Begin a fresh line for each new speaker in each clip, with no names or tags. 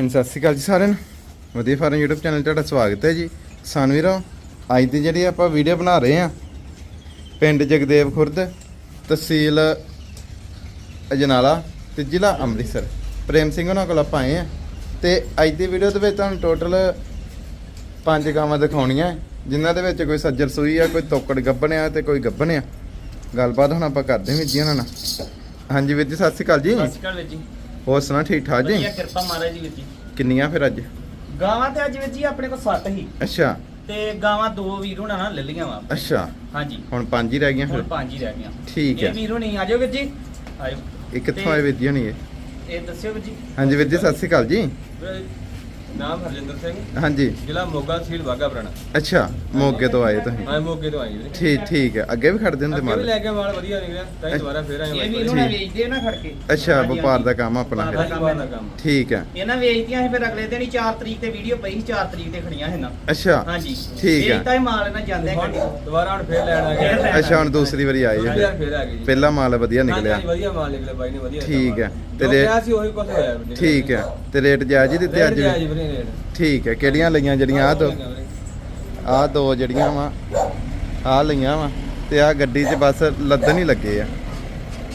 ਹਾਂਜੀ, ਸਤਿ ਸ਼੍ਰੀ ਅਕਾਲ ਜੀ ਸਾਰਿਆਂ ਨੂੰ। ਵਧੀਆ ਫਾਰਮ YouTube ਚੈਨਲ 'ਤੇ ਤੁਹਾਡਾ ਸਵਾਗਤ ਹੈ ਜੀ। ਕਿਸਾਨ ਵੀਰੋ, ਅੱਜ ਦੀ ਜਿਹੜੀ ਆਪਾਂ ਵੀਡੀਓ ਬਣਾ ਰਹੇ ਆ ਪਿੰਡ ਜਗਦੇਵ ਖੁਰਦ, ਤਹਿਸੀਲ ਅਜਨਾਲਾ ਤੇ ਜ਼ਿਲ੍ਹਾ ਅੰਮ੍ਰਿਤਸਰ। ਪ੍ਰੇਮ ਸਿੰਘ ਉਹਨਾਂ ਕੋਲ ਆਪਾਂ ਆਏ ਆ ਤੇ ਅੱਜ ਦੀ ਵੀਡੀਓ ਦੇ ਵਿੱਚ ਤੁਹਾਨੂੰ ਟੋਟਲ ਪੰਜ ਗਾਵਾਂ ਦਿਖਾਉਣੀਆਂ ਜਿਨ੍ਹਾਂ ਦੇ ਵਿੱਚ ਕੋਈ ਸੱਜਰ ਸੂਈ ਆ, ਕੋਈ ਤੋਕੜ ਗੱਭਣ ਆ ਤੇ ਕੋਈ ਗੱਭਣ ਆ ਗੱਲਬਾਤ ਹੁਣ ਆਪਾਂ ਕਰਦੇ ਹਾਂ ਵੀਰ ਜੀ ਉਹਨਾਂ ਨਾਲ। ਹਾਂਜੀ ਵੀਰ ਜੀ, ਸਤਿ ਸ਼੍ਰੀ ਅਕਾਲ ਜੀ।
ਸਤਿ ਸ਼੍ਰੀ ਅਕਾਲ ਜੀ।
ਹੋਰ ਸੁਣਾ ਠੀਕ ਠਾਕ ਜੀ?
ਵਧੀਆ ਕਿਰਪਾ ਮਹਾਰਾਜ ਦੀ ਜੀ।
ਕਿੰਨੀਆਂ ਫਿਰ ਅੱਜ?
ਗਾਵਾਂ ਤੇ ਅੱਜ ਵੀਰ ਜੀ ਆਪਣੇ ਕੋਲ ਸੱਤ ਹੀ
ਅੱਛਾ।
ਤੇ ਗਾਵਾਂ ਦੋ ਵੀਰ ਹੁਣਾਂ ਨਾਲ ਲੈ ਲਈਆਂ ਵਾ।
ਅੱਛਾ।
ਹਾਂਜੀ।
ਹੁਣ ਪੰਜ ਹੀ ਰਹਿ ਗਈਆਂ
ਹੁਣ ਪੰਜ ਹੀ ਰਹਿ ਗਈਆਂ।
ਠੀਕ ਹੈ।
ਇਹ ਵੀਰ ਹੁਣੀ ਆਜੋ ਵੀਰ ਜੀ। ਆਜੋ
ਇਹ ਕਿੱਥੋਂ ਆਏ ਵੀਰ ਜੀ ਹੋਣੀ ਇਹ?
ਇਹ ਦੱਸਿਓ ਵੀਰ ਜੀ।
ਹਾਂਜੀ ਵੀਰ ਜੀ ਸਤਿ ਸ਼੍ਰੀ ਅਕਾਲ ਜੀ।
ਨਾਮ ਹਰਜਿੰਦਰ ਸਿੰਘ।
ਹਾਂਜੀ।
ਜ਼ਿਲ੍ਹਾ ਮੋਗਾ ਤਹਿਸੀਲ ਬਾਗਾ ਪੁਰਾਣਾ।
ਅੱਛਾ ਮੋਗੇ ਤੋਂ ਆਏ ਤੁਸੀਂ।
ਮੈਂ ਮੋਗੇ ਤੋਂ ਵੀਰੇ
ਠੀਕ ਠੀਕ ਹੈ। ਅੱਗੇ ਵੀ ਖੜਦੇ ਹੁੰਦੇ
ਅੱਗੇ ਵੀ
ਮਾਲ
ਲੈ ਕੇ ਮਾਲ ਵਧੀਆ ਨਿਕਲਿਆ। ਤਾਂ ਹੀ ਦੁਬਾਰਾ ਫੇਰ ਆਏ
ਇਹ ਵੀਰ
ਠੀਕ।
ਹੁਣਾਂ ਵੇਚਦੇ ਨਾ ਖੜ ਕੇ।
ਅੱਛਾ ਵਪਾਰ ਦਾ। ਕੰਮ ਆਪਣਾ
ਵਪਾਰ
ਹੈ।
ਦਾ
ਬਾਹਰ ਦਾ ਕੰਮ।
ਠੀਕ ਹੈ।
ਇਹਨਾਂ ਵੇਚਦੀਆਂ ਸੀ ਫਿਰ ਅਗਲੇ ਦਿਨ ਹੀ 4 ਤਰੀਕ ਤੇ ਵੀਡੀਓ ਪਈ ਸੀ 4 ਤਰੀਕ ਤੇ ਖੜੀਆਂ ਸੀ ਨਾ
ਅੱਛਾ।
ਹਾਂਜੀ।
ਠੀਕ ਹੈ।
ਵੇਚਤਾ ਹੀ ਮਾਲ ਇਹਨਾਂ ਜਾਂਦੇ
ਦੁਬਾਰਾ ਹੁਣ ਫੇਰ ਲੈਣ ਆ ਗਏ।
ਅੱਛਾ ਹੁਣ ਦੂਸਰੀ ਵਾਰੀ ਆਏ ਜੀ
ਫੇਰ ਆ ਗਏ ਜੀ।
ਪਹਿਲਾ ਮਾਲ ਵਧੀਆ ਨਿਕਲਿਆ।
ਹਾਂਜੀ, ਵਧੀਆ ਮਾਲ ਨਿਕਲਿਆ ਬਾਈ ਨੇ ਵਧੀਆ
ਠੀਕ ਹੈ। ਤੇ
ਜੋ
ਰੇ-
ਕਿਹਾ ਸੀ ਉਹੀ ਕੁਝ ਹੋਇਆ।
ਠੀਕ ਹੈ। ਤੇ ਰੇਟ ਜਾਇਜ਼ ਹੀ ਦਿੱਤੇ ਅੱਜ
ਰੇਟ
ਵੀ
ਰੇਟ
ਠੀਕ ਹੈ ਕਿਹੜੀਆਂ ਲਈਆਂ ਜਿਹੜੀਆਂ? ਆ ਦੋ। ਆ ਦੋ ਜਿਹੜੀਆਂ ਵਾ। ਆ ਲਈਆਂ ਵਾ ਤੇ ਆ ਗੱਡੀ 'ਚ ਬਸ ਲੱਦਣ ਹੀ ਲੱਗੇ ਆ।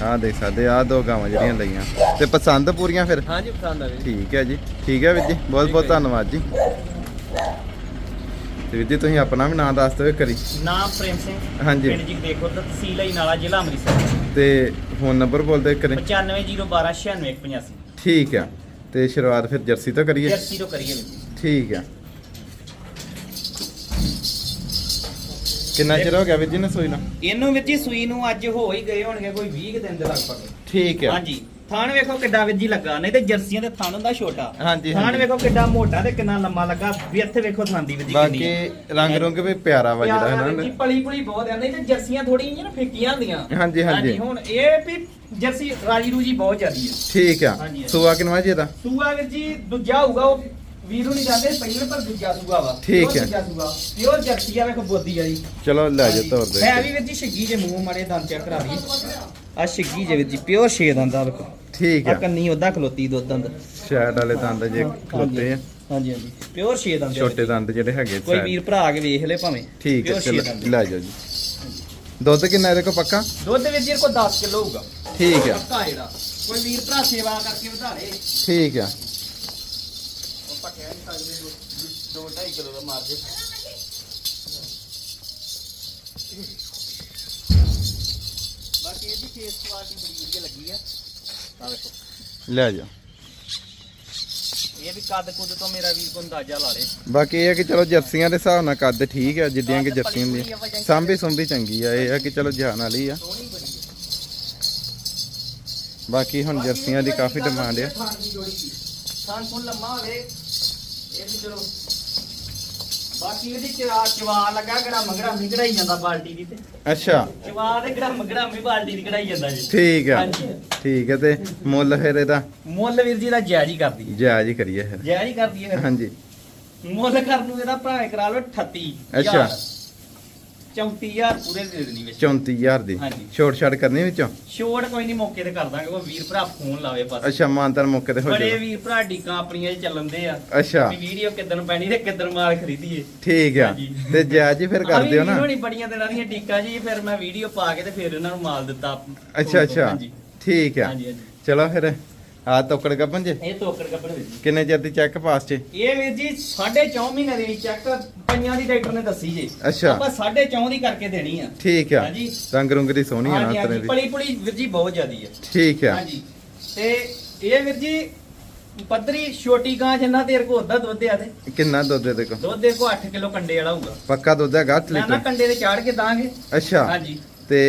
ਆ ਦੇਖ ਸਕਦੇ ਆ ਦੋ ਗਾਵਾਂ ਜਿਹੜੀਆਂ ਲਈਆਂ। ਤੇ ਪਸੰਦ ਪੂਰੀਆਂ ਫਿਰ?
ਹਾਂਜੀ ਪਸੰਦ ਆ ਵੀਰੇ
ਠੀਕ ਹੈ ਜੀ। ਠੀਕ ਹੈ ਵੀਰ ਜੀ ਬਹੁਤ ਬਹੁਤ। ਧੰਨਵਾਦ ਜੀ। ਤੇ ਵੀਰ ਜੀ ਤੁਸੀਂ ਆਪਣਾ ਵੀ ਨਾਮ ਦੱਸ ਦਿਓ ਇੱਕ ਵਾਰੀ।
ਨਾਮ ਪ੍ਰੇਮ ਸਿੰਘ।
ਹਾਂਜੀ।
ਪਿੰਡ ਜੀ ਦੇਖੋ ਤਹਿਸੀਲ ਹੀ ਨਾਲਾ ਜ਼ਿਲ੍ਹਾ ਅੰਮ੍ਰਿਤਸਰ।
ਤੇ ਫੋਨ ਨੰਬਰ ਬੋਲ ਦਿਓ ਇੱਕ ਵਾਰੀ।
9501296185
ਠੀਕ ਹੈ ਤੇ ਸ਼ੁਰੂਆਤ ਫਿਰ ਜਰਸੀ ਤੋਂ ਕਰੀਏ?
ਜਰਸੀ ਤੋਂ ਕਰੀਏ ਵੀਰ ਜੀ।
ਠੀਕ ਹੈ ਕਿੰਨਾ ਚਿਰ ਹੋ ਗਿਆ ਵੀਰ ਜੀ ਨੇ ਸੋਈ ਨਾ?
ਇਹਨੂੰ ਵੀਰ ਜੀ ਸੂਈ ਨੂੰ ਅੱਜ ਹੋ ਹੀ ਗਏ ਹੋਣਗੇ ਕੋਈ 20 ਕੁ ਦਿਨ ਦੇ ਲਗਭਗ।
ਠੀਕ ਹੈ
ਹਾਂਜੀ। ਥਾਣ ਵੇਖੋ ਕਿੱਡਾ ਵੀਰ ਜੀ ਲੱਗਾ ਨਹੀਂ ਤੇ ਜਰਸੀਆਂ ਦੇ ਥਣ ਹੁੰਦਾ ਛੋਟਾ।
ਹਾਂਜੀ,
ਥਾਣ
ਹਾਂਜੀ।
ਵੇਖੋ ਕਿੱਡਾ ਮੋਟਾ ਤੇ ਕਿੰਨਾ ਲੰਮਾ ਲੱਗਾ ਵੀ ਇੱਥੇ ਵੇਖੋ ਥਾਂ ਦੀ ਵੀਰ ਜੀ
ਬਾਕੀ ਰੰਗ ਰੁੰਗ ਵੀ ਪਿਆਰਾ ਵਾ ਜਿਹੜਾ ਹੈ
ਜੀ
ਨਾ
ਪਲੀ ਪੁਲੀ ਬਹੁਤ ਆ ਨਹੀਂ ਤੇ ਜਰਸੀਆਂ ਥੋੜੀ ਜਿਹੀਆਂ ਨਾ ਫਿੱਕੀਆਂ ਹੁੰਦੀਆਂ।
ਹਾਂਜੀ, ਹਾਂਜੀ।
ਹੁਣ ਇਹ ਵੀ ਜਰਸੀ ਰਾਜੀ ਰੂਜੀ ਬਹੁਤ ਜ਼ਿਆਦੀ ਹੈ।
ਠੀਕ ਆ।
ਹਾਂਜੀ, ਹਾਂਜੀ।
ਸੂਆ ਕਿਨਵਾ ਜੀ ਇਹਦਾ?
ਸੂਆ ਵੀਰ ਜੀ ਦੂਜਾ ਹੋਊਗਾ ਉਹ ਵੀਰੂ ਨਹੀਂ ਜਾਂਦੇ ਪਹਿਲੇ ਪਰ ਦੂਜਾ ਸੂਆ ਵਾ।
ਠੀਕ
Pure
ਹੈ।
ਦੂਜਾ ਸੂਆ। ਪਿਓਰ ਜਰਸੀ ਆ ਵੇਖੋ ਬੋਦੀ ਆ ਜੀ
ਚਲੋ ਲੈ ਜਾ ਤੋਰ ਦੇ
ਹੈ ਵੀ ਵੀਰ ਜੀ ਛਿੱਗੀ ਜੇ ਮੂੰਹ ਮਾੜੇ ਦੰਦ ਚੈੱਕ ਕਰਾ ਲਈ। ਆ ਛਿੱਗੀ ਜੇ ਵੀਰ ਜੀ ਪਿਓਰ ਛੇ ਦੰਦ ਆ ਵੇਖੋ।
ਠੀਕ
ਆ।
ਆ
ਕੰਨੀ ਉਹਦਾ ਖਲੋਤੀ ਦੋ ਦੰਦ।
ਸ਼ਾਇਦ ਵਾਲੇ ਦੰਦ ਜੇ ਖਲੋਤੇ ਆ।
ਹਾਂਜੀ ਹਾਂਜੀ। ਪਿਓਰ ਛੇ ਦੰਦ ਆ
ਛੋਟੇ ਦੰਦ ਜਿਹੜੇ ਹੈਗੇ।
ਕੋਈ। ਵੀਰ ਭਰਾ ਆ ਕੇ ਵੇਖ ਲੈ ਭਾਵੇਂ।
ਠੀਕ ਹੈ
Pure ਛੇ
ਚਲੋ
ਦੰਦ।
ਲੈ ਜਾਓ ਜੀ। ਦੁੱਧ ਕਿੰਨਾ ਇਹਦੇ ਕੋ ਪੱਕਾ?
ਦੁੱਧ ਵੀਰ ਜੀ ਕੋ 10 ਕਿਲੋ ਹੋਊਗਾ।
ਠੀਕ ਆ।
ਪੱਕਾ ਜਿਹੜਾ ਕੋਈ ਵੀਰ ਭਰਾ ਸੇਵਾ ਕਰਕੇ ਵਧਾ ਲੇ
ਠੀਕ ਆ।
ਉਹ ਪੱਕਿਆ ਨਹੀਂ ਸਕਦੇ 2 2.5 ਕਿਲੋ ਦਾ ਮਾਰ ਦੇ ਬਾਕੀ ਇਹਦੀ ਫੇਸ ਕੁਆਲਿਟੀ ਬੜੀ ਵਧੀਆ ਲੱਗੀ ਆ। ਆ ਵੇਖੋ
ਲੈ ਜਾ।
ਇਹ ਵੀ ਕੱਦ ਕੁੱਦ ਤੋਂ ਮੇਰਾ ਵੀਰ ਕੋ ਅੰਦਾਜ਼ਾ ਲਾ ਲੇ।
ਬਾਕੀ ਇਹ ਕਿ ਚਲੋ ਜਰਸੀਆਂ ਦੇ ਹਿਸਾਬ ਨਾਲ ਕੱਦ ਠੀਕ ਆ ਜਿੱਡੀਆਂ ਕਿ ਜਰਸੀਆਂ
ਵਜਨ
ਸਾਂਭੀ ਸੁੰਭੀ ਚੰਗੀ ਆ ਇਹ ਆ ਕਿ ਚਲੋ ਜਾਨ ਵਾਲੀ ਆ।
ਸੋਹਣੀ
ਬਾਕੀ ਹੁਣ ਜਰਸੀਆਂ ਦੀ ਕਾਫੀ ਡਿਮਾਂਡ ਆ
ਫੁੱਲ ਲੰਮਾ ਹੋਵੇ ਇਹ ਵੀ ਚਲੋ ਬਾਕੀ ਇਹਦੀ ਚਵਾ ਚਵਾ ਲੱਗਾ ਕਿਹੜਾ ਮੰਗੜਾ ਵੀ ਕਢਾਈ ਜਾਂਦਾ ਬਾਲਟੀ ਦੀ ਤੇ।
ਅੱਛਾ।
ਚਵਾ ਦੇ ਕਿਹੜਾ ਮੰਗੜਾ ਵੀ ਬਾਲਟੀ ਦੀ ਕਢਾਈ ਜਾਂਦਾ ਜੀ।
ਠੀਕ ਆ।
ਹਾਂਜੀ।
ਠੀਕ ਹੈ ਤੇ ਮੁੱਲ ਫਿਰ ਇਹਦਾ?
ਮੁੱਲ ਵੀਰ ਜੀ ਦਾ ਜਾਇਜ਼ ਹੀ ਕਰਦੀ ਹੈ।
ਜਾਇਜ਼ ਹੀ ਕਰੀਏ ਫਿਰ।
ਜਾਇਜ਼ ਹੀ ਕਰਦੀ ਹੈ
ਹਾਂਜੀ।
ਮੁੱਲ ਕਰਨ ਨੂੰ ਇਹਦਾ ਭਾਵੇਂ ਕਰਾ ਲਓ 38
ਅੱਛਾ।
34000 ਪੂਰੇ ਦੇ ਦੇਣੀ ਵਿੱਚ।
34000 ਦੀ।
ਹਾਂਜੀ।
ਛੋਟ ਛਾਟ ਕਰਨੀ ਵਿੱਚੋਂ?
ਛੋੜ ਕੋਈ ਨਹੀਂ ਮੌਕੇ ਤੇ ਕਰ ਦਾਂਗੇ। ਉਹ ਵੀਰ ਭਰਾ ਫੋਨ ਲਾਵੇ ਬਸ।
ਅੱਛਾ ਮਾਨਤਨ ਮੌਕੇ ਤੇ ਹੋ
ਬੜੇ
ਜਾਊਗਾ।
ਵੀਰ ਭਰਾ ਡੀਕਾਂ ਆਪਣੀਆਂ ਚ ਚੱਲਣ ਦੇ ਆ।
ਅੱਛਾ।
ਵੀ ਵੀਡੀਓ ਕਿੱਦਣ ਪੈਣੀ ਤੇ ਕਿੱਦਣ ਮਾਲ ਖਰੀਦੀਏ।
ਠੀਕ ਆ।
ਹਾਂਜੀ।
ਤੇ ਜਾਇਜ਼ ਹੀ ਫਿਰ ਕਰ ਦਿਓ ਨਾ?
ਹੋਣੀ ਬੜੀਆਂ ਦਿਨਾਂ ਦੀਆਂ ਡੀਕਾਂ ਜੀ ਫਿਰ ਮੈਂ ਵੀਡੀਓ ਪਾ ਕੇ ਤੇ ਫਿਰ ਇਹਨਾਂ ਨੂੰ ਮਾਲ ਦਿੱਤਾ।
ਅੱਛਾ ਅੱਛਾ।
ਹਾਂਜੀ।
ਠੀਕ ਆ।
ਹਾਂਜੀ ਹਾਂਜੀ।
ਚਲੋ ਫਿਰ। ਆ ਤੋਕੜ ਗੱਪਨ ਜੇ?
ਇਹ ਤੋਕੜ ਕੱਪੜ ਵੀਰ ਜੀ।
ਕਿੰਨੇ ਚਿਰ ਦੀ ਚੈੱਕ ਪਾਸ ਚ
ਇਹ ਵੀਰ ਜੀ 4.5 ਮਹੀਨੇ ਦੇ ਚੈੱਕ ਪੰਜਾਂ ਦੀ ਡਾਕਟਰ ਨੇ ਦੱਸੀ ਜੀ।
ਅੱਛਾ।
ਆਪਾਂ 4.5 ਦੀ ਕਰਕੇ ਦੇਣੀ ਆ।
ਠੀਕ ਆ।
ਹਾਂਜੀ।
ਰੰਗ ਰੁੰਗ ਦੀ ਸੋਹਣੀ ਆ ਨਾ ਤਰੇ ਦੀ।
ਪਲੀ ਪੁਲੀ ਵੀਰ ਜੀ ਬਹੁਤ ਜ਼ਿਆਦੀ ਹੈ
ਠੀਕ ਆ।
ਹਾਂਜੀ। ਤੇ ਇਹ ਵੀਰ ਜੀ ਪੱਧਰੀ ਛੋਟੀ ਗਾਂ ਜਿੰਨਾ ਦੇਰ ਕੋ ਹੁੰਦਾ ਦੁੱਧ ਆ ਤੇ।
ਕਿੰਨਾ ਦੁੱਧ ਇਹਦੇ ਕੋ
ਦੁੱਧ ਦੇ ਕੋ 8 ਕਿਲੋ ਕੰਡੇ ਵਾਲਾ ਹੋਊਗਾ।
ਪੱਕਾ ਦੁੱਧ ਹੈਗਾ 8
ਨਾ ਕੰਡੇ ਤੇ ਚਾੜ ਕੇ ਦਾਂਗੇ।
ਅੱਛਾ।
ਹਾਂਜੀ।
ਤੇ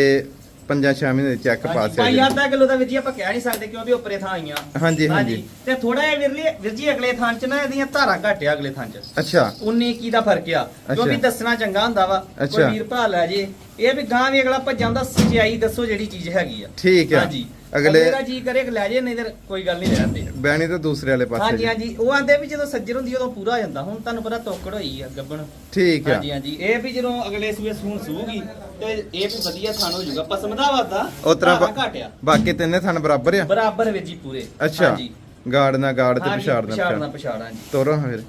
ਪੰਜਾਂ ਛੇ ਮਹੀਨੇ ਦੀ ਚੈੱਕ ਪਾਸ
ਭਾਈ
ਹੈ
ਅੱਧਾ ਕਿਲੋ ਦਾ ਵੀਰ ਜੀ ਆਪਾਂ ਕਹਿ ਨਹੀਂ ਸਕਦੇ ਕਿਉਂਕਿ ਉੱਪਰੇ ਥਾਂ ਆਈਆਂ।
ਹਾਂਜੀ ਹਾਂਜੀ।
ਤੇ ਥੋੜਾ ਜਿਹਾ ਵੀਰ ਲਈ ਵੀਰ ਜੀ ਅਗਲੇ ਥਾਂ ਚ ਨਾ ਇਹਦੀਆਂ ਧਾਰਾਂ ਘਟਿਆ ਅਗਲੇ ਥਾਂ ਚ।
ਅੱਛਾ।
19 ਕੀ ਦਾ ਫ਼ਰਕ ਆ? ਕਿਉਂਕਿ
ਅੱਛਾ।
ਦੱਸਣਾ ਚੰਗਾ ਹੁੰਦਾ ਵਾ। ਕੋਈ
ਅੱਛਾ।
ਵੀਰ ਭਰਾ ਲੈ ਜੇ। ਇਹ ਵੀ ਗਾਂ ਵੀ ਅਗਲਾ ਭੱਜਾਂ ਦਾ ਸਚਾਈ ਦੱਸੋ ਜਿਹੜੀ ਚੀਜ਼ ਹੈਗੀ ਆ।
ਠੀਕ ਆ।
ਹਾਂਜੀ।
ਅਗਲੇ
ਦਾ ਜੀ ਕਰੇ ਲੈ ਜੇ ਨਹੀਂ ਤੇ ਕੋਈ ਗੱਲ ਨਹੀਂ ਰਹਿੰਦੇ
ਬੈਣੀ ਤਾਂ ਦੂਸਰੇ ਵਾਲੇ ਪਾਸੇ
ਹਾਂਜੀ
ਜੀ।
ਹਾਂਜੀ ਉਹ ਆਂਦੇ ਵੀ ਜਦੋਂ ਸੱਜਰ ਹੁੰਦੀ ਉਦੋਂ ਪੂਰਾ ਹੋ ਜਾਂਦਾ। ਹੁਣ ਤੁਹਾਨੂੰ ਪਤਾ ਤੋਕੜ ਹੋਈ ਆ ਗੱਬਣ।
ਠੀਕ ਆ।
ਹਾਂਜੀ ਹਾਂਜੀ। ਇਹ ਵੀ ਜਦੋਂ ਅਗਲੇ ਸੂਏ ਸੂਣ ਸੂਗੀ ਤੇ ਇਹ ਵੀ ਵਧੀਆ ਥਾਣ ਹੋ ਜਾਊਗਾ। ਪਸਮਦਾ ਵਾਦਾ
ਉਹ ਤਰ੍ਹਾਂ
ਧਾਰਾਂ
ਬਾ-
ਘਟਿਆ।
ਬਾਕੀ ਤਿੰਨੇ ਥਣ ਬਰਾਬਰ ਆ?
ਬਰਾਬਰ ਵਿੱਚ ਜੀ ਪੂਰੇ।
ਅੱਛਾ।
ਹਾਂਜੀ।
ਗਾੜ ਨਾ ਗਾੜ ਤੇ
ਹਾਂਜੀ,
ਪਛਾੜ ਨਾ
ਪਛਾੜ। ਹਾਂਜੀ
ਤੋਰੋ ਹਾਂ ਫਿਰ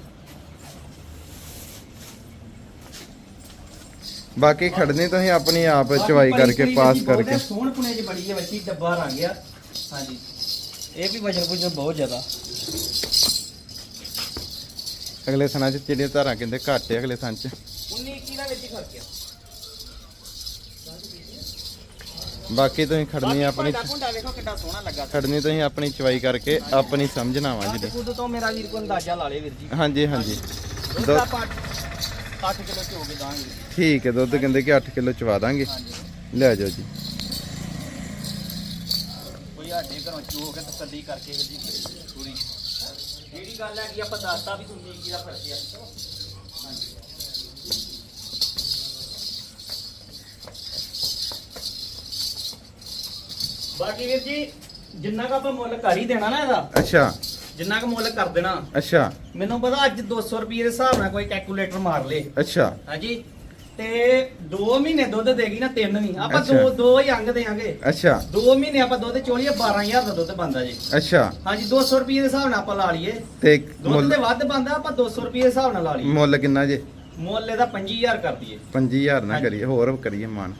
ਬਾਕੀ ਖੜਨੀ ਤੁਸੀਂ ਆਪਣੀ ਆਪ ਚਵਾਈ ਕਰਕੇ ਪਾਸ ਕਰਕੇ।
ਸੋਹਣ ਪੁਣੇ ਚ ਬੜੀ ਹੈ ਬੱਚੀ ਡੱਬਾ ਰੰਗ ਆ। ਹਾਂਜੀ। ਇਹ ਵੀ ਵਜਨ ਵਜਨ ਬਹੁਤ ਜ਼ਿਆਦਾ।
ਅਗਲੇ ਸਨਾਂ ਚ ਜਿਹੜੀਆਂ ਧਾਰਾਂ ਕਹਿੰਦੇ ਘੱਟ ਹੈ ਅਗਲੇ ਸਨ ਚ।
19 21 ਦਾ ਵਿੱਚ ਹੀ ਫ਼ਰਕ ਆ।
ਬਾਕੀ ਤੁਸੀਂ ਖੜਨੀ ਆਪਣੀ
ਵੇਖੋ ਸੋਹਣਾ ਲੱਗਾ
ਖੜਨੀ ਤੁਸੀਂ ਆਪਣੀ ਚਵਾਈ ਕਰਕੇ ਆਪਣੀ ਸਮਝਣਾ ਵਾ ਜੀ
ਤੋਂ ਮੇਰਾ ਵੀਰ ਕੋ ਅੰਦਾਜ਼ਾ ਲਾ ਲੇ ਵੀਰ ਜੀ।
ਹਾਂਜੀ ਹਾਂਜੀ।
ਦੁੱਧ
ਦੋ-
ਆਪਾਂ 8 ਕਿਲੋ ਹੋ ਕੇ ਦਾਂਗੇ।
ਠੀਕ ਹੈ ਦੁੱਧ ਕਹਿੰਦੇ ਕਿ 8 ਕਿਲੋ ਚਵਾ ਦਾਂਗੇ। ਲੈ ਜਾਓ ਜੀ।
ਕੋਈ ਸਾਡੇ ਘਰੋਂ ਚੋ ਕੇ ਤਸੱਲੀ ਕਰਕੇ ਵੀਰ ਜੀ ਪੂਰੀ। ਜਿਹੜੀ ਗੱਲ ਹੈ ਕਿ ਆਪਾਂ ਦੱਸਤਾ ਵੀ ਤੁਸੀਂ ਕੀ ਦਾ ਫ਼ਰਕ ਆ। ਹਾਂਜੀ। ਬਾਕੀ ਵੀਰ ਜੀ ਜਿੰਨਾ ਕੁ ਆਪਾਂ ਮੁੱਲ ਕਰ ਹੀ ਦੇਣਾ ਨਾ ਇਹਦਾ
ਅੱਛਾ।
ਜਿੰਨਾ ਕੁ ਮੁੱਲ ਕਰ ਦੇਣਾ।
ਅੱਛਾ।
ਮੈਨੂੰ ਪਤਾ ਅੱਜ 200 ਰੁਪਏ ਦੇ ਹਿਸਾਬ ਨਾਲ ਕੋਈ ਕੈਲਕੂਲੇਟਰ ਮਾਰ ਲੇ।
ਅੱਛਾ।
ਹਾਂਜੀ। ਤੇ 2 ਮਹੀਨੇ ਦੁੱਧ ਦੇਗੀ ਨਾ ਤਿੰਨ ਨਹੀਂ। ਆਪਾਂ
ਅੱਛਾ।
ਦੋ ਦੋ ਹੀ ਅੰਗ ਦੇਾਂਗੇ
ਅੱਛਾ।
2 ਮਹੀਨੇ ਆਪਾਂ ਦੁੱਧ ਚੋਲੀਏ 12000 ਦਾ ਦੁੱਧ ਬੰਦਾ ਜੀ।
ਅੱਛਾ।
ਹਾਂਜੀ 200 ਰੁਪਏ ਦੇ ਹਿਸਾਬ ਨਾਲ ਆਪਾਂ ਲਾ ਲਈਏ।
ਤੇ
ਦੁੱਧ
ਮੁੱਲ
ਤੇ ਵੱਧ ਬੰਦਾ ਆਪਾਂ 200 ਰੁਪਏ ਦੇ ਹਿਸਾਬ ਨਾਲ ਲਾ ਲਈਏ।
ਮੁੱਲ ਕਿੰਨਾ ਜੇ?
ਮੁੱਲ ਇਹਦਾ 25000 ਕਰ ਦਈਏ।
5000 ਨਾ
ਹਾਂਜੀ।
ਕਰੀਏ ਹੋਰ ਕਰੀਏ ਮਾਨ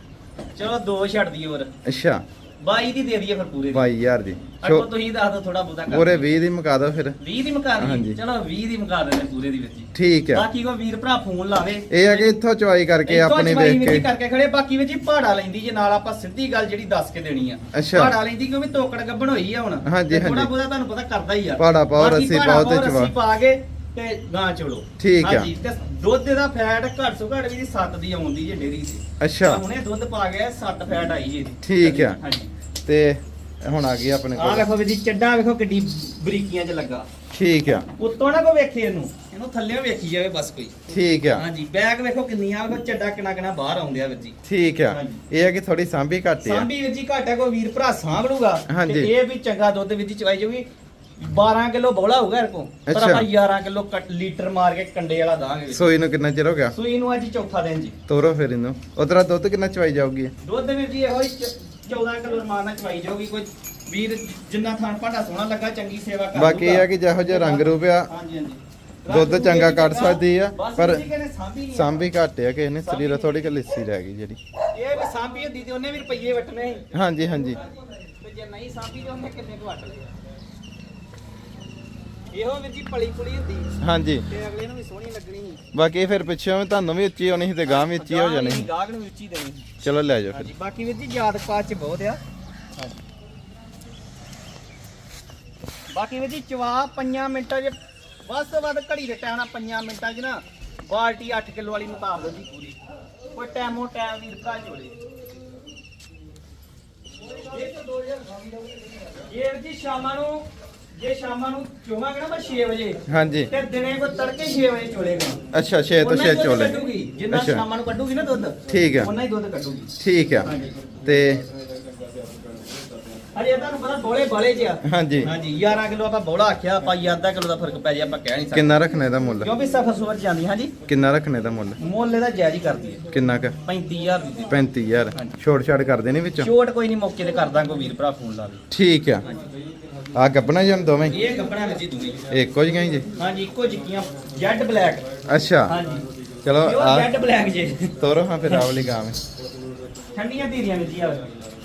ਚਲੋ ਦੋ ਛੱਡ ਦਈਏ ਹੋਰ।
ਅੱਛਾ।
22 ਦੀ ਦੇ ਦਈਏ ਫਿਰ ਪੂਰੇ ਦੀ।
22000 ਦੀ।
ਅੱਗੋਂ ਤੁਸੀਂ ਦੱਸ ਦਿਓ ਥੋੜਾ ਬਹੁਤਾ ਕਰ
ਪੂਰੇ 20 ਦੀ ਮੁਕਾ ਦਿਓ ਫਿਰ।
20 ਦੀ ਮੁਕਾ ਦਈਏ।
ਹਾਂਜੀ।
ਚਲੋ 20 ਦੀ ਮੁਕਾ ਦਿੰਦੇ ਪੂਰੇ ਦੀ ਵਿੱਚ ਹੀ।
ਠੀਕ ਆ।
ਬਾਕੀ ਕੋ ਵੀਰ ਭਰਾ ਫੋਨ ਲਾਵੇ।
ਇਹ ਆ ਕਿ ਇੱਥੋਂ ਚਵਾਈ ਕਰਕੇ ਆਪਣੇ
ਹੀ
ਕੇ।
ਕਰਕੇ ਖੜੇ। ਬਾਕੀ ਵਿੱਚ ਹੀ ਪਹਾੜਾ ਲੈਂਦੀ ਜੇ ਨਾਲ ਆਪਾਂ ਸਿੱਧੀ ਗੱਲ ਜਿਹੜੀ ਦੱਸ ਕੇ ਦੇਣੀ ਆ।
ਅੱਛਾ।
ਪਹਾੜਾ ਲੈਂਦੀ ਕਿਉਂਕਿ ਤੋਕੜ ਗੱਬਣ ਹੋਈ ਆ ਹੁਣ।
ਹਾਂਜੀ,
ਥੋੜਾ
ਹਾਂਜੀ।
ਬਹੁਤਾ ਤੁਹਾਨੂੰ ਪਤਾ ਕਰਦਾ ਹੀ ਆ।
ਪਹਾੜਾ ਪਾਓ,
ਬਾਕੀ
ਰੱਸੀ
ਪਹਾੜਾ
ਪਾਓ ਤੇ
ਪਾਓ,
ਚਵਾ।
ਰੱਸੀ ਪਾ ਕੇ ਤੇ ਗਾਂ ਚੋਲੋ।
ਠੀਕ ਆ।
ਹਾਂਜੀ ਤੇ ਦੁੱਧ ਦਾ ਫੈਟ ਘੱਟ ਤੋਂ ਘੱਟ ਵੀ 7 ਦੀ ਆਉਂਦੀ ਜੇ ਡੇਰੀ ਸੀ
ਅੱਛਾ।
ਹੁਣੇ ਦੁੱਧ ਪਾ ਗਿਆ 7 ਫੈਟ ਆਈ ਜੀ ਇਹਦੀ।
ਠੀਕ ਆ।
ਹਾਂਜੀ।
ਤੇ ਹੁਣ ਆ ਗਈ ਆਪਣੇ
ਆਹ
ਕੋਲ।
ਵੇਖੋ ਵੀ ਜੀ ਚੱਡਾ ਵੇਖੋ ਕਿੱਡੀ ਬਰੀਕੀਆਂ 'ਚ ਲੱਗਾ।
ਠੀਕ ਆ।
ਉੱਤੋਂ ਨਾ ਕੋ ਵੇਖੇ ਇਹਨੂੰ। ਇਹਨੂੰ ਥੱਲੇੋਂ ਵੇਖੀ ਜਾਵੇ ਬਸ ਕੋਈ।
ਠੀਕ ਆ।
ਹਾਂਜੀ ਬੈਗ ਵੇਖੋ ਕਿੰਨੀਆਂ ਵੇਖੋ ਚੱਡਾ ਕਿੰਨਾ ਕਿੰਨਾ ਬਾਹਰ ਆਉਂਦਿਆ ਵੀਰ ਜੀ।
ਠੀਕ ਆ।
ਹਾਂਜੀ।
ਇਹ ਆ ਕਿ ਥੋੜੀ ਸਾਂਭੀ ਘੱਟ ਆ।
ਸਾਂਭੀ ਵੀਰ ਜੀ ਘਾਟਾ ਕੋ ਵੀਰ ਭਰਾ ਸਾਂਭ ਲੂਗਾ।
ਹਾਂਜੀ।
ਤੇ ਇਹ ਵੀ ਚੰਗਾ ਦੁੱਧ ਵੀਰ ਜੀ ਚਵਾਈ ਜਾਊਗੀ। 12 ਕਿਲੋ ਬੋਲਾ ਹੋਊਗਾ ਇਹਦੇ ਕੋ ਪਰ
ਅੱਛਾ।
ਆਪਾਂ 11 ਕਿਲੋ ਲੀਟਰ ਮਾਰ ਕੇ ਕੰਡੇ ਵਾਲਾ ਦਾਂਗੇ।
ਸੋਈ ਨੂੰ ਕਿੰਨਾ ਚਿਰ ਹੋ ਗਿਆ?
ਸੂਈ ਨੂੰ ਅੱਜ ਚੌਥਾ ਦਿਨ ਜੀ।
ਤੋਰੋ ਫਿਰ ਇਹਨੂੰ। ਉਧਰ ਦੁੱਧ ਕਿੰਨਾ ਚਵਾਈ ਜਾਊਗੀ?
ਦੁੱਧ ਵੀਰ ਜੀ ਇਹੋ ਹੀ 14 ਕਿਲੋ ਮਾਰਨਾ ਚਵਾਈ ਜਾਊਗੀ। ਕੋਈ ਵੀਰ ਜਿੰਨਾ ਥਾਣ ਭਾਂਡਾ ਸੋਹਣਾ ਲੱਗਾ ਚੰਗੀ ਸੇਵਾ ਕਰ
ਬਾਕੀ ਇਹ ਆ ਕਿ ਜਿਹੋ ਜਿਹਾ ਰੰਗ ਰੂਪ ਆ
ਹਾਂਜੀ ਹਾਂਜੀ।
ਦੁੱਧ
ਰੰਗ
ਚੰਗਾ ਕੱਢ ਸਕਦੀ ਆ, ਪਰ
ਸਾਂਭੀ
ਘੱਟ ਆ ਕਿ ਇਹਨੇ ਸਰੀਰ ਥੋੜੀ ਕਿ ਲਿੱਸੀ ਰਹਿ ਗਈ ਜਿਹੜੀ।
ਇਹ ਵੀ ਸਾਂਭੀ ਹੁੰਦੀ ਤੇ ਉਹਨੇ ਵੀ ਰੁਪਈਏ ਵਟਨੇ ਸੀ।
ਹਾਂਜੀ ਹਾਂਜੀ।
ਤੇ ਜੇ ਨਹੀਂ ਸਾਂਭੀ ਤੇ ਉਹਨੇ ਕਿੰਨੇ ਕੁ ਵਟ ਲਏ? ਇਹੋ ਵੀਰ ਜੀ ਪਲੀ ਪੁਲੀ ਹੁੰਦੀ।
ਹਾਂਜੀ।
ਤੇ ਅਗਲੇ ਨੂੰ ਵੀ ਸੋਹਣੀ ਲੱਗਣੀ ਸੀ।
ਬਾਕੀ ਫਿਰ ਪਿੱਛੇ ਤੁਹਾਨੂੰ ਵੀ ਉੱਚੀ ਹੋਣੀ ਸੀ ਤੇ ਗਾਂ ਵੀ ਉੱਚੀ ਹੋ ਜਾਣੀ ਸੀ।
ਗਾਹਕ ਨੂੰ ਉੱਚੀ ਦੇਣੀ ਸੀ।
ਚਲੋ ਲੈ ਜਾਓ ਫਿਰ।
ਹਾਂਜੀ ਬਾਕੀ ਵੀਰ ਜੀ ਯਾਦ ਪਾਤ ਚ ਬਹੁਤ ਆ। ਬਾਕੀ ਵੀਰ ਜੀ ਚਵਾ 5 ਮਿੰਟਾਂ ਚ ਵੱਧ ਤੋਂ ਵੱਧ ਘੜੀ ਦੇ ਟਾਈਮ ਨਾਲ 5 ਮਿੰਟਾਂ ਚ ਨਾ ਬਾਲਟੀ 8 ਕਿਲੋ ਵਾਲੀ ਮੁਕਾਬ ਦੋ ਜੀ ਪੂਰੀ। ਕੋਈ ਟਾਈਮੋ ਟਾਈਮ ਵੀਰ ਭਰਾ ਜੋੜੇ। ਇਹ ਜੀ ਸ਼ਾਮਾਂ ਨੂੰ ਜੇ ਸ਼ਾਮਾਂ ਨੂੰ ਚੋਵਾਂਗੇ ਨਾ ਮੈਂ 6 ਵਜੇ
ਹਾਂਜੀ।
ਤੇ ਦਿਨੇ ਕੋ ਤੜਕੇ 6 ਵਜੇ ਚੋਲੇਗਾ।
ਅੱਛਾ 6 ਤੋਂ 6 ਚੋਲੇ।
ਕੱਢੂਗੀ। ਜਿੰਨਾ
ਅੱਛਾ।
ਸ਼ਾਮਾਂ ਨੂੰ ਕੱਢੂਗੀ ਨਾ ਦੁੱਧ
ਠੀਕ ਆ।
ਉਹਨਾਂ ਹੀ ਦੁੱਧ ਕੱਢੂਗੀ।
ਠੀਕ ਆ। ਤੇ
ਅਰੇ ਤੁਹਾਨੂੰ ਪਤਾ ਬੋਲੇ ਬਾਲੇ ਜਿਆ
ਹਾਂਜੀ।
ਹਾਂਜੀ 11 ਕਿਲੋ ਆਪਾਂ ਬੋਲਾ ਆਖਿਆ ਆਪਾਂ ਹੀ ਅੱਧਾ ਕਿਲੋ ਦਾ ਫ਼ਰਕ ਪੈ ਜਾ ਆਪਾਂ ਕਹਿ ਨਹੀਂ ਸਕਦੇ।
ਕਿੰਨਾ ਰੱਖਣਾ ਇਹਦਾ ਮੁੱਲ?
ਕਿਉਂਕਿ ਸਫਰ ਸੁਵਰ ਜਾਂਦੀ ਹਾਂਜੀ।
ਕਿੰਨਾ ਰੱਖਣਾ ਇਹਦਾ ਮੁੱਲ?
ਮੁੱਲ ਇਹਦਾ ਜਾਇਜ਼ ਹੀ ਕਰਦੀ ਹੈ।
ਕਿੰਨਾ ਕ?
35000 ਦੀ ਦੇ
35000
ਹਾਂਜੀ।
ਛੋੜ ਛਾੜ ਕਰਦੇ ਨੇ ਵਿੱਚੋਂ?
ਛੋਟ ਕੋਈ ਨਹੀਂ ਮੌਕੇ ਤੇ ਕਰਦਾ ਕੋਈ ਵੀਰ ਭਰਾ ਫੋਨ ਲਾ ਦੇ
ਠੀਕ ਆ। ਆ ਗੱਬਣਾ ਜਨ ਦੋਵੇਂ?
ਇਹ ਕੱਪੜਾ ਵਿੱਚ ਹੀ ਦੂਗੀ
ਇੱਕੋ ਜਿਹੀਆਂ ਹੀ ਜੀ?
ਹਾਂਜੀ ਇੱਕੋ ਜਿੱਕੀਆਂ ਜੈਡ ਬਲੈਕ।
ਅੱਛਾ।
ਹਾਂਜੀ।
ਚਲੋ
ਪਿਓਰ
ਆ।
ਜੈਡ ਬਲੈਕ ਜੇ।
ਤੋਰੋ ਹਾਂ ਫਿਰ ਆ ਵਾਲੀ ਗਾਂ ਵਿੱਚ
ਠੰਡੀਆਂ ਧੀਰੀਆਂ ਵਿੱਚ ਹੀ ਆ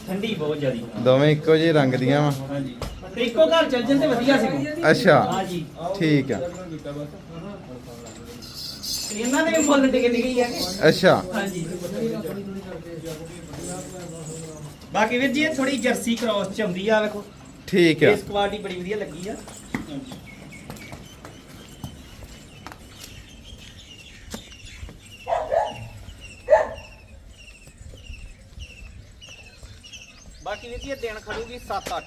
ਠੰਡੀ ਬਹੁਤ ਜ਼ਿਆਦੀ।
ਦੋਵੇਂ ਇੱਕੋ ਜਿਹੇ ਰੰਗ ਦੀਆਂ ਵਾ।
ਹਾਂਜੀ। ਤੇ ਇੱਕੋ ਘਰ ਚੱਲ ਤੇ ਵਧੀਆ ਸੀ
ਅੱਛਾ।
ਹਾਂਜੀ।
ਠੀਕ ਆ।
ਤੇ ਇਹਨਾਂ ਦੇ ਵੀ ਮੁੱਲ ਟਿਕੇ ਟਿਕੇ ਹੀ ਆ ਕਿ?
ਅੱਛਾ।
ਹਾਂਜੀ। ਬਾਕੀ ਵੀਰ ਜੀ ਇਹ ਥੋੜੀ ਜਰਸੀ ਕ੍ਰੋਸ ਚ ਆਉਂਦੀ ਆ ਵੇਖੋ।
ਠੀਕ ਆ।
ਇਸ ਕੁਆਲਿਟੀ ਬੜੀ ਵਧੀਆ ਲੱਗੀ ਆ। ਜੀ ਇਹ ਦਿਨ ਖੜੂਗੀ 7-8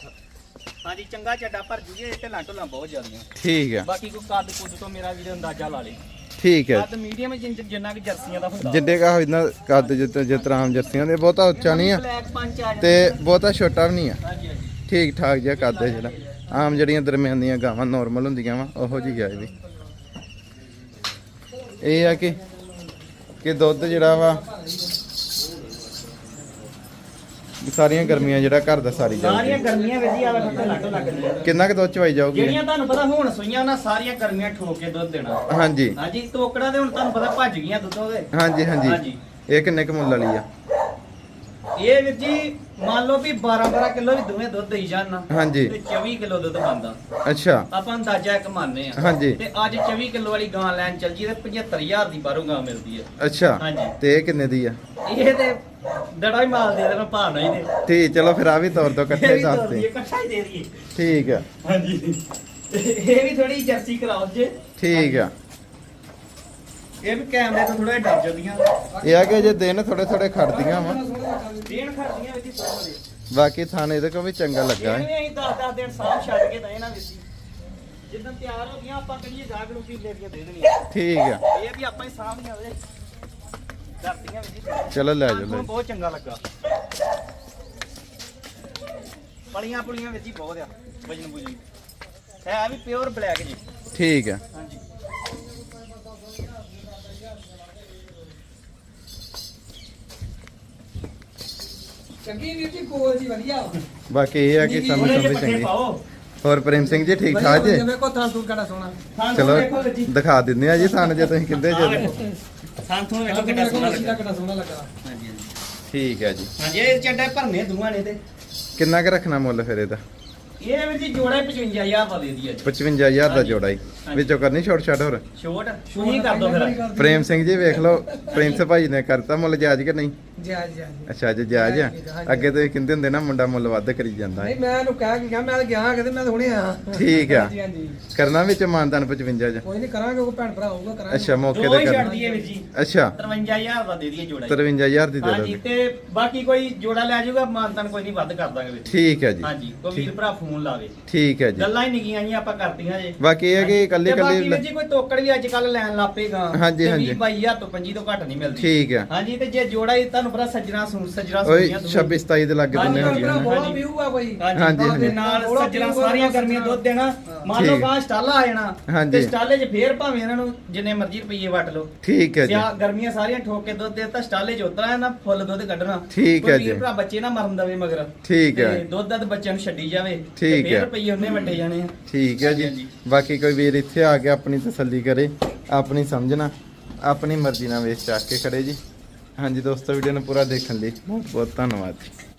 ਹਾਂਜੀ ਚੰਗਾ ਚੱਡਾ ਭਰ ਜੂਗੀ ਇਹ ਢਿੱਲਾਂ ਢੁੱਲਾਂ ਬਹੁਤ ਜ਼ਿਆਦੀਆਂ।
ਠੀਕ ਆ
ਬਾਕੀ ਕੋਈ ਕੱਦ ਕੁੱਦ ਤੋਂ ਮੇਰਾ ਵੀਰ ਅੰਦਾਜ਼ਾ ਲਾ ਲੇ।
ਠੀਕ ਆ
ਕੱਦ ਮੀਡੀਅਮ ਜਿੰਨਾ ਕਿ ਜਰਸੀਆਂ ਦਾ ਹੁੰਦਾ।
ਜਿੱਡੇ ਕਾ ਇਹਨਾਂ ਕੱਦ ਜਿੱਤ ਜਿਤਨਾ ਆਮ ਜਰਸੀਆਂ ਦੇ ਬਹੁਤਾ ਉੱਚਾ ਨਹੀਂ ਆ।
ਬਲੈਕ ਪੰਚ ਆ
ਤੇ ਬਹੁਤਾ ਛੋਟਾ ਵੀ ਨਹੀਂ ਆ।
ਹਾਂਜੀ ਹਾਂਜੀ।
ਠੀਕ ਠਾਕ ਜਿਹਾ ਕੱਦ ਹੈ ਜਿਹੜਾ। ਆਮ ਜਿਹੜੀਆਂ ਦਰਮਿਆਨੀਆਂ ਗਾਵਾਂ ਨਾਰਮਲ ਹੁੰਦੀਆਂ ਵਾ ਉਹੋ ਜਿਹੀ ਆ ਇਹ ਵੀ ਇਹ ਆ ਕਿ ਕਿ ਦੁੱਧ ਜਿਹੜਾ ਵਾ ਸਾਰੀਆਂ ਗਰਮੀਆਂ ਜਿਹੜਾ ਘਰ ਦਾ ਸਾਰੀ
ਸਾਰੀਆਂ
ਜਾਊਗੀ
ਗਰਮੀਆਂ ਵਿੱਚ ਹੀ ਆ ਲੱਗ ਲੱਗ ਲੱਗਦੀਆਂ
ਕਿੰਨਾ ਕੁ ਦੁੱਧ ਚਵਾਈ ਜਾਊਗੀ?
ਜਿਹੜੀਆਂ ਤੁਹਾਨੂੰ ਪਤਾ ਹੁਣ ਸੂਈਆਂ ਉਹਨਾਂ ਸਾਰੀਆਂ ਗਰਮੀਆਂ ਠੋਕ ਕੇ ਦੁੱਧ ਦੇਣਾ।
ਹਾਂਜੀ।
ਹਾਂਜੀ ਤੋਕੜਾ ਦੇ ਹੁਣ ਤੁਹਾਨੂੰ ਪਤਾ ਭੱਜ ਗਈਆਂ ਦੁੱਧੋਂ ਦੇ
ਹਾਂਜੀ ਹਾਂਜੀ।
ਹਾਂਜੀ।
ਇਹ ਕਿੰਨੇ ਕੁ ਮੁੱਲ ਵਾਲੀ ਆ?
ਇਹ ਵੀਰ ਜੀ ਮੰਨ ਲਓ ਵੀ 12 12 ਕਿਲੋ ਵੀ ਦੋਵੇਂ ਦੁੱਧ ਦੇਈ ਜਾਣ
ਹਾਂਜੀ।
ਤੇ 24 ਕਿਲੋ ਦੁੱਧ ਬੰਦਾ
ਅੱਛਾ।
ਆਪਾਂ ਅੰਦਾਜ਼ਾ ਇੱਕ ਮੰਨਦੇ ਆ।
ਹਾਂਜੀ।
ਤੇ ਅੱਜ 24 ਕਿਲੋ ਵਾਲੀ ਗਾਂ ਲੈਣ ਚੱਲ ਜੀ ਤੇ 75000 ਦੀ ਬਾਹਰੋਂ ਗਾਂ ਮਿਲਦੀ ਹੈ
ਅੱਛਾ।
ਹਾਂਜੀ।
ਤੇ ਇਹ ਕਿੰਨੇ ਦੀ ਆ?
ਇਹ ਤੇ ਹੀ ਮਾਲ ਦੇ ਦੇਣਾ ਭਾਅ ਨਹੀਂ ਦੇ।
ਠੀਕ ਚਲੋ ਫਿਰ ਆ ਵੀ ਤੌਰ ਤੋਂ
ਇਹ
ਇਕੱਠੇ
ਵੀ ਤੋਰ
ਦੱਸ
ਦਈਏ
ਦੇ।
ਇਕੱਠਾ ਹੀ ਦੇ ਦਈਏ।
ਠੀਕ ਆ।
ਹਾਂਜੀ। ਇਹ ਵੀ ਥੋੜੀ ਜਰਸੀ ਕਰਾਓ ਜੇ।
ਠੀਕ ਆ।
ਇਹ ਵੀ ਕੈਮਰੇ ਤੋਂ ਥੋੜਾ ਡਰ ਜਾਂਦੀਆਂ।
ਇਹ ਆ ਕਿ ਜੇ ਦਿਨ ਥੋੜੇ ਥੋੜੇ ਖੜਦੀਆਂ ਵਾ।
ਦੇਣ ਖੜਦੀਆਂ ਵਿੱਚ ਹੀ ਸੋਹਣੇ
ਬਾਕੀ ਥਾਣੇ ਇਹਦੇ ਕੋ ਵੀ ਚੰਗਾ ਲੱਗਾ
ਇਹ
ਹੈ
ਵੀ ਅਸੀਂ 10 10 ਦਿਨ ਸਾਹ ਛੱਡ ਕੇ ਤਾਂ ਇਹਨਾਂ ਵਿੱਚ ਹੀ ਜਿੱਦਾਂ ਤਿਆਰ ਹੋ ਗਈਆਂ ਆਪਾਂ ਕਰੀਏ ਜਾਗ ਨੂੰ ਕੀ ਦੇ ਦੇਣੀਆਂ
ਠੀਕ ਆ।
ਇਹ ਵੀ ਆਪਾਂ ਹੀ ਸਾਹ ਨਹੀਂ ਆਵੇ ਕਰਦੀਆਂ ਹੀ
ਚਲੋ ਲੈ ਜਾਓ ਲੈ
ਸਾਨੂੰ
ਜਾਓ।
ਬਹੁਤ ਚੰਗਾ ਲੱਗਾ। ਪਲੀਆਂ ਪੁਲੀਆਂ ਵਿੱਚ ਹੀ ਬਹੁਤ ਆ ਵਜਨ ਬੁਜਨ ਹੈ ਵੀ ਪਿਓਰ ਬਲੈਕ ਜੀ।
ਠੀਕ ਆ
ਹਾਂਜੀ।
ਚੰਗੀ ਵੀਰ ਜੀ ਕੋਲ ਜੀ ਵਧੀਆ। ਵਾ।
ਬਾਕੀ ਇਹ ਆ ਕਿ ਸਮਝ ਚੰਗੀ
ਪਾਓ।
ਹੋਰ ਪ੍ਰੇਮ ਸਿੰਘ ਜੀ ਠੀਕ
ਵਧੀਆ
ਠਾਕ ਜੀ
ਥਾਂ ਤੂੰ ਕਿਹੜਾ ਸੋਹਣਾ।
ਚਲੋ ਦਿਖਾ ਦਿੰਦੇ ਆ ਜੀ ਥਾਣ ਜੇ ਤੁਸੀਂ ਕਿੰਦੇ ਜੇ।
ਵੇਖੋ ਸੋਹਣਾ ਲੱਗਾ।
ਸੋਹਣਾ ਲੱਗਾ।
ਹਾਂਜੀ ਹਾਂਜੀ।
ਠੀਕ ਆ ਜੀ।
ਹਾਂਜੀ ਇਹ ਚੱਡੇ ਭਰਨੇ ਦੂਆਂ ਨੇ ਤੇ
ਕਿੰਨਾ ਕੁ ਰੱਖਣਾ ਮੁੱਲ ਫਿਰ ਇਹਦਾ?
ਇਹ ਵਿੱਚ ਹੀ ਜੋੜਾ ਹੀ 55000 ਦਾ ਦੇ ਦੀ ਅੱਜ।
55000 ਦਾ
ਹਾਂਜੀ।
ਜੋੜਾ ਹੀ।
ਹਾਂਜੀ।
ਵਿੱਚੋਂ ਕਰਨੀ ਛੋਟ ਛਾਟ ਹੋਰ?
ਛੋਟ ਸ਼ੂਈ ਕਰ ਦੋ ਫਿਰ।
ਪ੍ਰੇਮ ਸਿੰਘ ਜੀ ਵੇਖ ਲਓ ਪ੍ਰਿੰਸ ਭਾਈ ਨੇ ਕਰਤਾ ਮੁੱਲ ਜਾਇਜ਼ ਕਿ ਨਹੀਂ?
ਜੀ ਜੀ ਜੀ
ਅੱਛਾ ਜੀ ਜਾਇਜ਼ ਆ।
ਹਾਂਜੀ।
ਅੱਗੇ ਤੁਸੀਂ ਕਹਿੰਦੇ ਹੁੰਦੇ ਨਾ ਮੁੰਡਾ ਮੁੱਲ ਵੱਧ ਕਰੀ ਜਾਂਦਾ।
ਨਹੀਂ ਮੈਂ ਉਹਨੂੰ ਕਹਿ ਕੇ ਗਿਆ ਮੈਂ ਤਾਂ ਗਿਆ ਕਿਤੇ ਮੈਂ ਤਾਂ ਹੁਣੇ ਆਇਆ
ਠੀਕ ਆ।
ਹਾਂਜੀ ਹਾਂਜੀ।
ਕਰਨਾ ਵਿੱਚ ਮਾਨਦਾਨ 55 ਚ
ਕੋਈ ਨਹੀਂ ਕਰਾਂਗੇ ਉਹ ਭੈਣ ਭਰਾ ਆਊਗਾ ਕਰਾਂਗੇ।
ਅੱਛਾ ਮੌਕੇ
ਦੋ
ਤੇ
ਦਈਏ ਜੀ।
ਅੱਛਾ।
53000 ਦਾ ਦੇ ਦਈਏ ਜੋੜਾ ਹੀ।
53000 ਦੀ ਦੇ
ਹਾਂਜੀ
ਦੋਗੇ
ਤੇ ਬਾਕੀ ਕੋਈ ਜੋੜਾ ਲੈ ਜਾਊਗਾ ਮਾਨਤਨ ਕੋਈ ਨਹੀਂ ਵੱਧ ਕਰ ਦਾਂਗੇ ਵਿੱਚ
ਠੀਕ ਹੈ ਜੀ।
ਹਾਂਜੀ ਕੋਈ ਵੀਰ ਭਰਾ ਫੋਨ ਲਾਵੇ
ਠੀਕ ਹੈ ਜੀ।
ਗੱਲਾਂ ਹੀ ਨਿੱਕੀਆਂ ਜੀਆਂ ਆਪਾਂ ਕਰਤੀਆਂ ਜੇ।
ਬਾਕੀ ਇਹ ਹੈ ਕਿ ਇਕੱਲੇ
ਤੇ ਬਾਕੀ
ਇਕੱਲੇ
ਜੀ ਕੋਈ ਤੋਕੜ ਵੀ ਅੱਜ ਕੱਲ ਲੈਣ ਲੱਪੇਗਾ
ਹਾਂਜੀ, ਹਾਂਜੀ।
22000 ਤੋਂ 25 ਤੋਂ ਘੱਟ ਨਹੀਂ ਮਿਲਦੀ।
ਠੀਕ ਹੈ।
ਹਾਂਜੀ ਤੇ ਜੇ ਜੋੜਾ ਹੀ ਤੁਹਾਨੂੰ ਪਤਾ ਸੱਜਣਾ ਸੁਣ ਸੱਜਣਾ
ਓਏ
ਸੁਣੀਆਂ
26 27 ਦੇ ਲੱਗੇ
ਹਾਂਜੀ,
ਦਿੰਨੇ ਹੋਣਗੇ ਨਾ।
ਬਹੁਤ
ਹਾਂਜੀ।
ਵਿਊ ਆ ਕੋਈ।
ਹਾਂਜੀ,
ਹਾਂਜੀ
ਹਾਂਜੀ।
ਦੇ ਨਾਲ ਸੱਜਣਾ ਸਾਰੀਆਂ। ਗਰਮੀਆਂ ਦੁੱਧ ਦੇਣਾ। ਮੰਨ ਲਓ
ਠੀਕ।
ਗਾਂ ਸਟਾਲਾ ਆ ਜਾਣਾ
ਹਾਂਜੀ।
ਤੇ ਸਟਾਲੇ 'ਚ ਫੇਰ ਭਾਵੇਂ ਇਹਨਾਂ ਨੂੰ ਜਿੰਨੇ ਮਰਜ਼ੀ ਰੁਪਈਏ ਵਟ ਲਓ।
ਠੀਕ ਹੈ ਜੀ।
ਸਿਆ ਗਰਮੀਆਂ ਸਾਰੀਆਂ ਠੋਕ ਕੇ ਦੁੱਧ ਦੇਤਾ ਸਟਾਲੇ 'ਚ ਉਤਰਾ ਹੈ ਨਾ ਫੁੱਲ ਦੁੱਧ ਕੱਢਣਾ।
ਠੀਕ
ਕੋਈ
ਹੈ
ਵੀਰ
ਜੀ।
ਭਰਾ ਬੱਚੇ ਨਾ ਮਰਨ ਦਵੇ ਮਗਰ।
ਠੀਕ ਹੈ।
ਤੇ ਦੁੱਧ ਦਾ ਬੱਚਿਆਂ ਨੂੰ ਛੱਡੀ ਜਾਵੇ।
ਠੀਕ ਹੈ।
ਰੁਪਈਏ ਉਹਨੇ ਵੱਡੇ ਜਾਣੇ ਆ
ਠੀਕ ਹੈ ਜੀ। ਬਾਕੀ ਕੋਈ ਵੀਰ ਇੱਥੇ ਆ ਕੇ ਆਪਣੀ ਤਸੱਲੀ ਕਰੇ ਆਪਣੀ ਸਮਝਣਾ ਆਪਣੀ ਮਰਜ਼ੀ ਨਾਲ ਵੇਚ ਚੱਕ ਕੇ ਖੜੇ ਜੀ ਹਾਂਜੀ ਦੋਸਤੋ ਵੀਡੀਓ ਨੂੰ ਪੂਰਾ ਦੇਖਣ ਲਈ ਬਹੁਤ ਬਹੁਤ ਧੰਨਵਾਦ